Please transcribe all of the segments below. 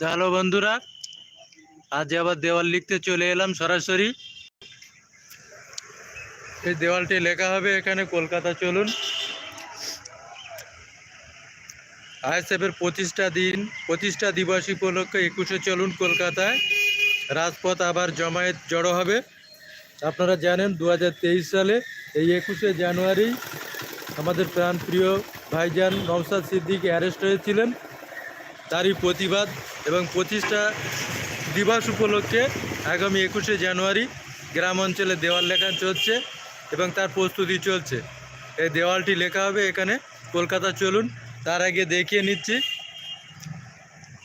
Hello বন্ধুরা, আজ আবার দেওয়াল লিখতে চলে এলাম সরাসরি। এই দেওয়ালটি লেখা হবে এখানে, কলকাতা চলুন। আইএসএফের প্রতিষ্ঠা দিন, প্রতিষ্ঠা দিবস উপলক্ষে একুশে চলুন কলকাতায়। রাজপথ আবার জমায়েত জড়ো হবে। আপনারা জানেন দু হাজার তেইশ সালে এই একুশে জানুয়ারি আমাদের প্রাণপ্রিয় ভাইজান নওসাদ সিদ্দিকী অ্যারেস্ট হয়েছিলেন। তারই প্রতিবাদ এবং প্রতিষ্ঠা দিবস উপলক্ষে আগামী একুশে জানুয়ারি গ্রাম অঞ্চলে দেওয়াল লেখা চলছে এবং তার প্রস্তুতি চলছে। এই দেওয়ালটি লেখা হবে এখানে, কলকাতা চলুন। তার আগে দেখিয়ে নিচ্ছি।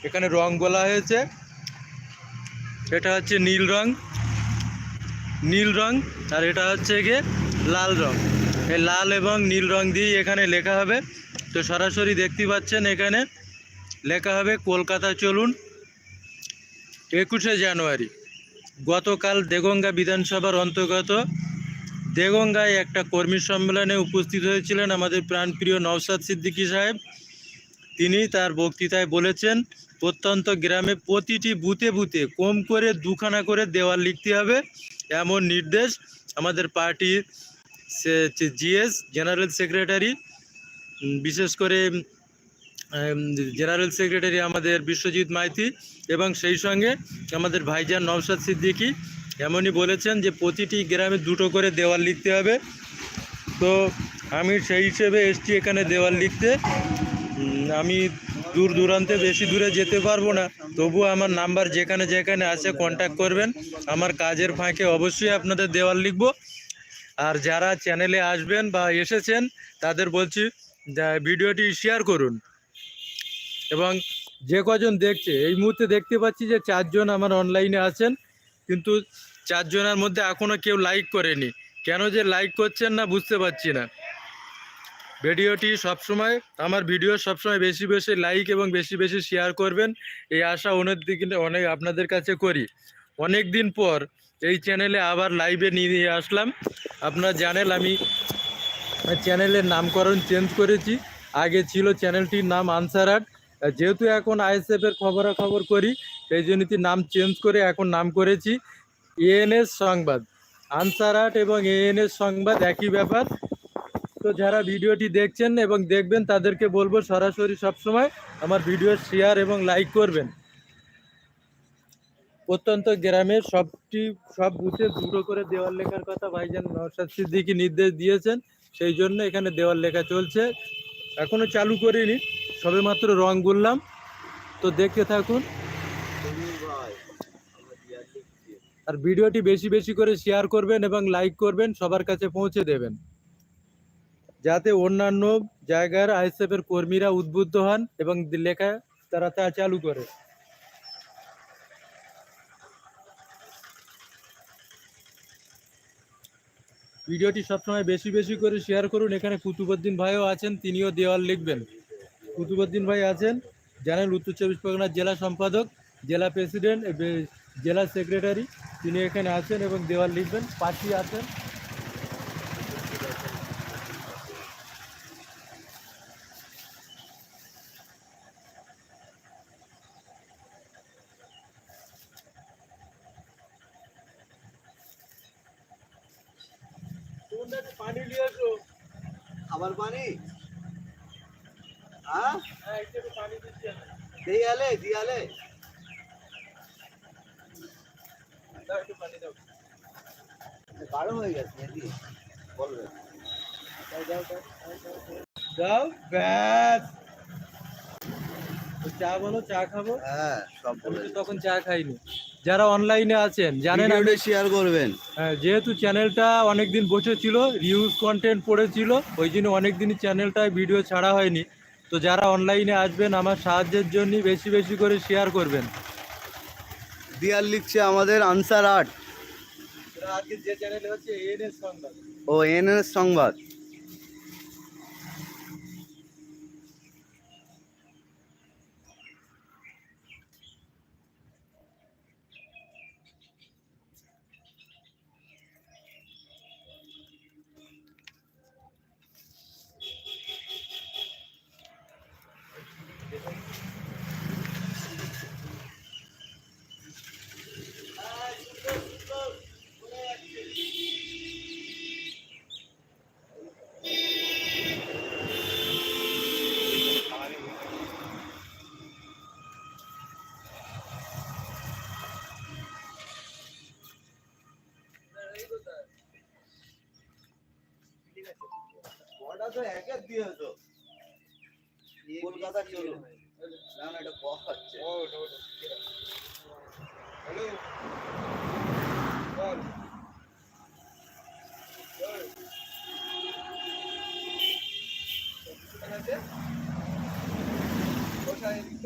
এখানে রং বলা হয়েছে। এটা হচ্ছে নীল রং। নীল রং আর এটা হচ্ছে গিয়ে লাল রং। এই লাল এবং নীল রং দিয়ে এখানে লেখা হবে। তো সরাসরি দেখতে পাচ্ছেন এখানে লেখা হবে, কলকাতা চলুন, একুশে জানুয়ারি। গতকাল দেগঙ্গা বিধানসভার অন্তর্গত দেগঙ্গায় একটা কর্মী সম্মেলনে উপস্থিত হয়েছিলেন আমাদের প্রাণপ্রিয় নওসাদ সিদ্দিকী সাহেব। তিনি তার বক্তৃতায় বলেছেন, প্রত্যন্ত গ্রামে প্রতিটি বুথে বুথে কম করে দুখানা করে দেওয়াল লিখতে হবে। এমন নির্দেশ আমাদের পার্টির জিএস, জেনারেল সেক্রেটারি বিশেষ করে জেনারেল সেক্রেটারি আমাদের বিশ্বজিৎ মাইতি এবং সেই সঙ্গে আমাদের ভাইজান নওশাদ সিদ্দিকী এমনই বলেছেন যে প্রতিটি গ্রামে দুটো করে দেওয়াল লিখতে হবে। তো আমি সেই হিসেবে এসছি এখানে দেওয়াল লিখতে। আমি দূর দূরান্তে বেশি দূরে যেতে পারব না। তবু আমার নাম্বার যেখানে যেখানে আছে কন্ট্যাক্ট করবেন। আমার কাজের ফাঁকে অবশ্যই আপনাদের দেওয়াল লিখব। আর যারা চ্যানেলে আসবেন বা এসেছেন, তাদের বলছি ভিডিওটি শেয়ার করুন। এবং যে কজন দেখছে, এই মুহূর্তে দেখতে পাচ্ছি যে চারজন আমার অনলাইনে আছেন। কিন্তু চারজনের মধ্যে এখনও কেউ লাইক করেনি। কেন যে লাইক করছেন না, বুঝতে পারছি না। ভিডিওটি সবসময়, আমার ভিডিও সবসময় বেশি বেশি লাইক এবং বেশি বেশি শেয়ার করবেন। এই আশা অনেক দিকে অনেক আপনাদের কাছে করি। অনেক দিন পর এই চ্যানেলে আবার লাইভে নিয়ে আসলাম। আপনারা জানেন আমি চ্যানেলের নামকরণ চেঞ্জ করেছি। আগে ছিল চ্যানেলটির নাম আনসারাট। যেহেতু এখন আইএসএফের খবরাখবর করি, সেই জন্য নাম চেঞ্জ করে এখন নাম করেছি। এএনএস সংবাদ। আনসারাট এবং এএনএস সংবাদ একই ব্যাপার। তো যারা ভিডিওটি দেখছেন এবং দেখবেন, তাদেরকে বলব সরাসরি সবসময় আমার ভিডিও শেয়ার এবং লাইক করবেন। প্রত্যন্ত গ্রামের সবটি, সব বুথে দুটো করে দেওয়াল লেখার কথা ভাইজান নওশাদ সিদ্দিকী নির্দেশ দিয়েছেন, সেই জন্য এখানে দেওয়াল লেখা চলছে। এখনও চালু করিনি, সবে মাত্র রং বললাম তো দেখতে থাকুন। আর ভিডিওটি বেশি বেশি করে শেয়ার করবেন এবং লাইক করবেন, সবার কাছে পৌঁছে দেবেন। যাতে অন্যান্য জায়গার আইএসএফ এর কর্মীরা উদ্বুদ্ধ হন এবং লেখা তারা তা চালু করে। ভিডিওটি সবসময় বেশি বেশি করে শেয়ার করুন। এখানে কুতুবুদ্দিন ভাইও আছেন, তিনিও দেওয়াল লিখবেন। কুতুবুদ্দিন ভাই আছেন, জানেন উত্তর চব্বিশ পরগনার জেলা সম্পাদক, জেলা প্রেসিডেন্ট জেলা সেক্রেটারি। তিনি এখানে আছেন এবং দেওয়াল লিখবেন, পার্টি আছেন। পানি নিয়ে আসো আবার পানি হ্যাঁ হ্যাঁ একটু পানি দিচ্ছি আমি। দিয়ালে দিয়ালে দাও একটু পানি দাও গাঢ় হয়ে গেছে নাকি বলবে দাও ব্যাস তো চা বলো চা খাব। হ্যাঁ সব বলে তখন চা খাইনি। যারা অনলাইনে আছেন জানেন আমি শেয়ার করবেন। হ্যাঁ, যেহেতু চ্যানেলটা অনেক দিন বসেছিল রিউজ কন্টেন্ট পড়েছিল ওই জন্য অনেক দিনই চ্যানেলটায় ভিডিও ছাড়া হয়নি। তো যারা অনলাইনে আসবেন আমার সাহায্যের জন্য বেশি বেশি করে শেয়ার করবেন। দিয়ার লিখছে আমাদের আনসার আর্ট আজকে যে চ্যানেল হচ্ছে এএনএস সংবাদ। ও এনএস সংবাদ। একের দিয়েছ। কলকাতা চলো। না এটা কফ হচ্ছে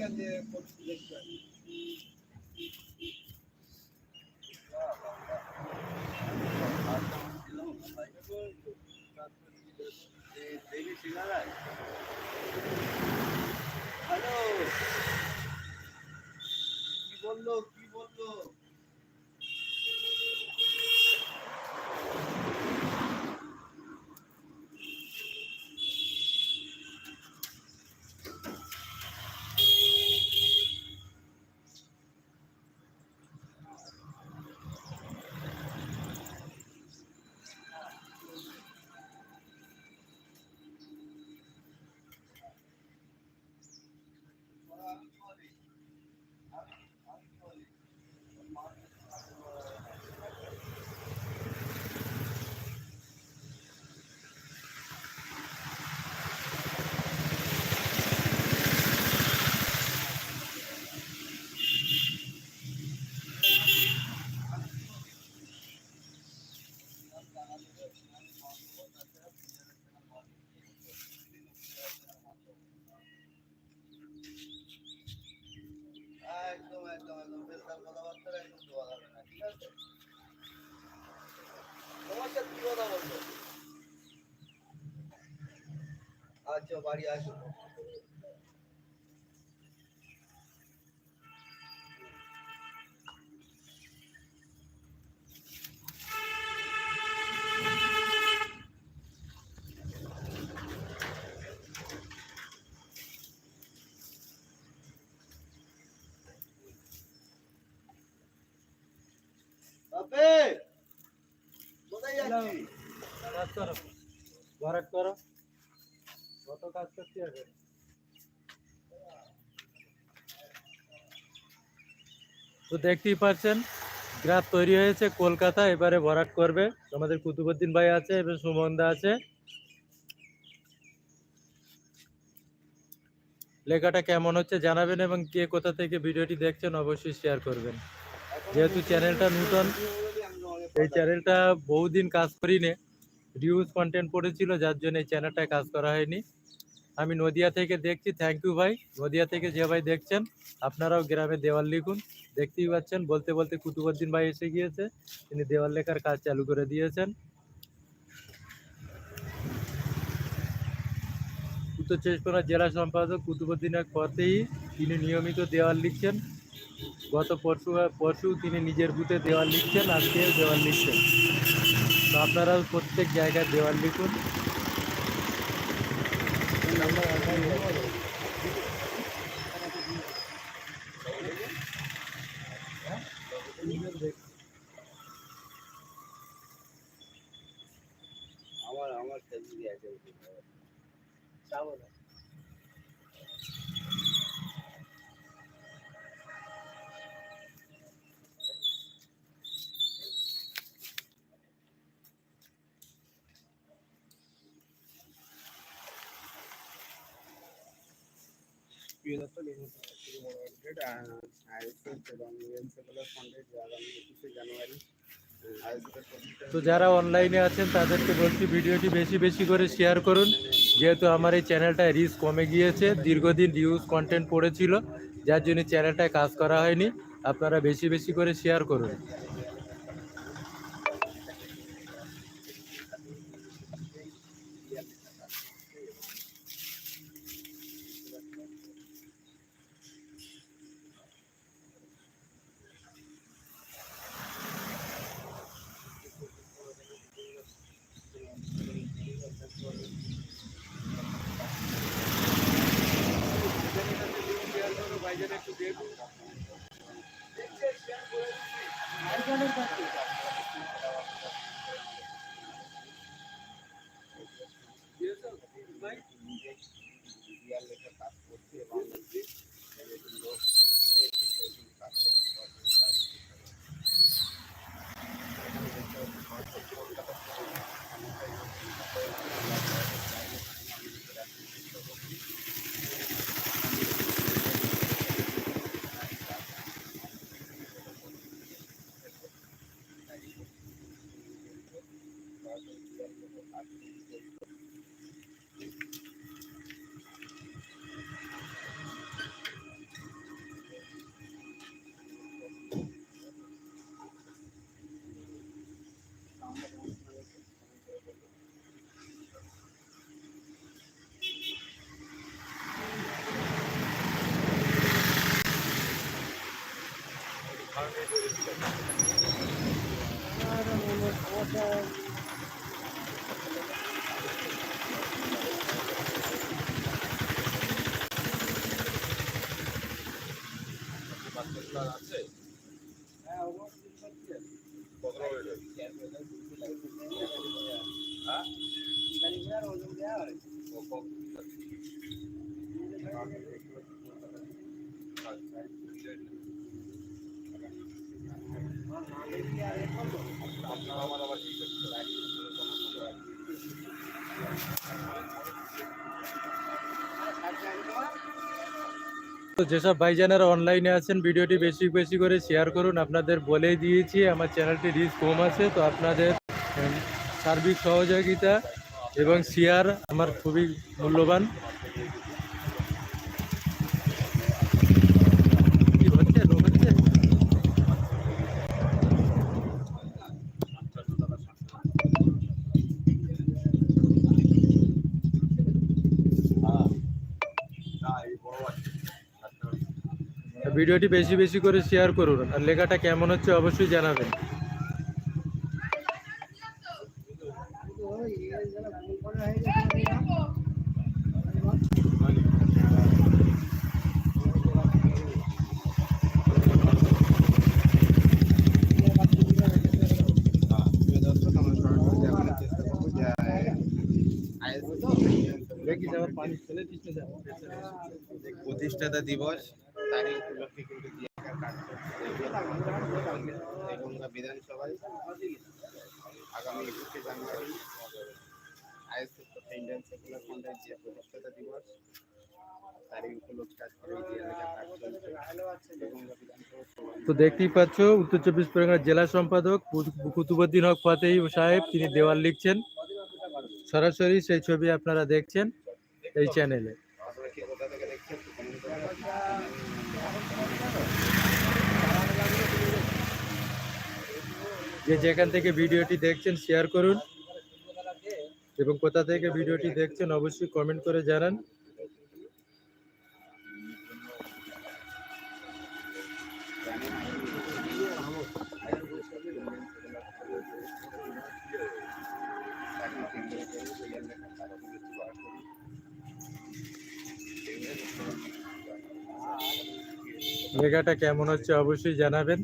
দেবী সিঙ্গারায় হ্যালো কি বলল কি বলল একদম একদম তোমার কি কথা আচ্ছা বাড়ি আসো বাপে কোথায় যাচ্ছিস কাজ করো ভরাট করো কত কাজ করতে হবে তো দেখতেই পাচ্ছেন, গ্রাফ তৈরি হয়েছে, কলকাতা এবারে ভরাট করবে। আমাদের কুতুবুদ্দিন ভাই আছে এবং সুমনদা আছে। লেখাটা কেমন হচ্ছে জানাবেন এবং কে কোথা থেকে ভিডিওটি দেখছেন অবশ্যই শেয়ার করবেন। যেহেতু চ্যানেলটা নতুন, এই চ্যানেলটা বহুদিন কাজ করিনি রিউজ কন্টেন্ট পড়েছিল, যার জন্য এই চ্যানেলটায় কাজ করা হয়নি। আমি নদিয়া থেকে দেখছি থ্যাংক ইউ ভাই। নদিয়া থেকে যে ভাই দেখছেন, আপনারাও গ্রামে দেওয়াল লিখুন। দেখতেই পাচ্ছেন, বলতে বলতে কুতুবুদ্দিন ভাই এসে গিয়েছে। তিনি দেওয়াল লেখার কাজ চালু করে দিয়েছেন। উত্তর চব্বিশ জেলা সম্পাদক কুতুবুদ্দিনের পথেই তিনি নিয়মিত দেওয়াল লিখছেন। গত পরশু পরশু তিনি নিজের বুথে দেওয়াল লিখছেন আজকে দেওয়াল লিখছেন। তো আপনারাও প্রত্যেক জায়গায় দেওয়াল লিখুন। আমার আমার ফ্যামিলি আছে যাব না। তো যারা অনলাইনে আছেন, তাদেরকে বলছি ভিডিওটি বেশি বেশি করে শেয়ার করুন। যেহেতু আমার এই চ্যানেলটায় রিস্ক কমে গিয়েছে, দীর্ঘদিন নিউজ কন্টেন্ট পড়েছিল, যার জন্য চ্যানেলটায় কাজ করা হয়নি। আপনারা বেশি বেশি করে শেয়ার করুন। তো যেসব ভাইজানেরা অনলাইনে আছেন, ভিডিওটি বেশি বেশি করে শেয়ার করুন। আপনাদের বলেই দিয়েছি, আমার চ্যানেলটি রিচ কম আছে, তো আপনাদের সার্বিক সহযোগিতা এবং শেয়ার আমার খুবই মূল্যবান কি হচ্ছে রোগ হচ্ছে ভিডিওটি বেশি বেশি করে শেয়ার করুন আর লেখাটা কেমন হচ্ছে অবশ্যই জানাবেন। প্রতিষ্ঠাতা দিবস। উপলক্ষে কিন্তু এবং বিধানসভায় আগামী একুশে জানুয়ারি ইন্ডিয়ান সেকুলার ফ্রন্টের যে প্রতিষ্ঠাতা দিবস তো দেখতেই পাচ্ছ, উত্তর চব্বিশ পরগনা জেলা সম্পাদক কুত- কুতুবুদ্দিন হক ফাতেহি সাহেব, তিনি দেওয়াল লিখছেন। সরাসরি সেই ছবি আপনারা দেখছেন এই চ্যানেলে আপনারা কে কোথা থেকে দেখছেন একটু comment করে যে যেখান থেকে ভিডিওটি দেখছেন শেয়ার করুন। এবং কোথা থেকে ভিডিওটি দেখছেন, অবশ্যই কমেন্ট করে জানান। লেখাটা কেমন হচ্ছে অবশ্যই জানাবেন।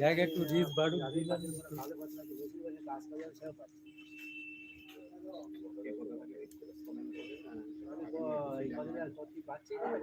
জায়গা একটু রিচ বাড়ুক দিলাম কে কোথা থেকে দেখছেন comment করবেন।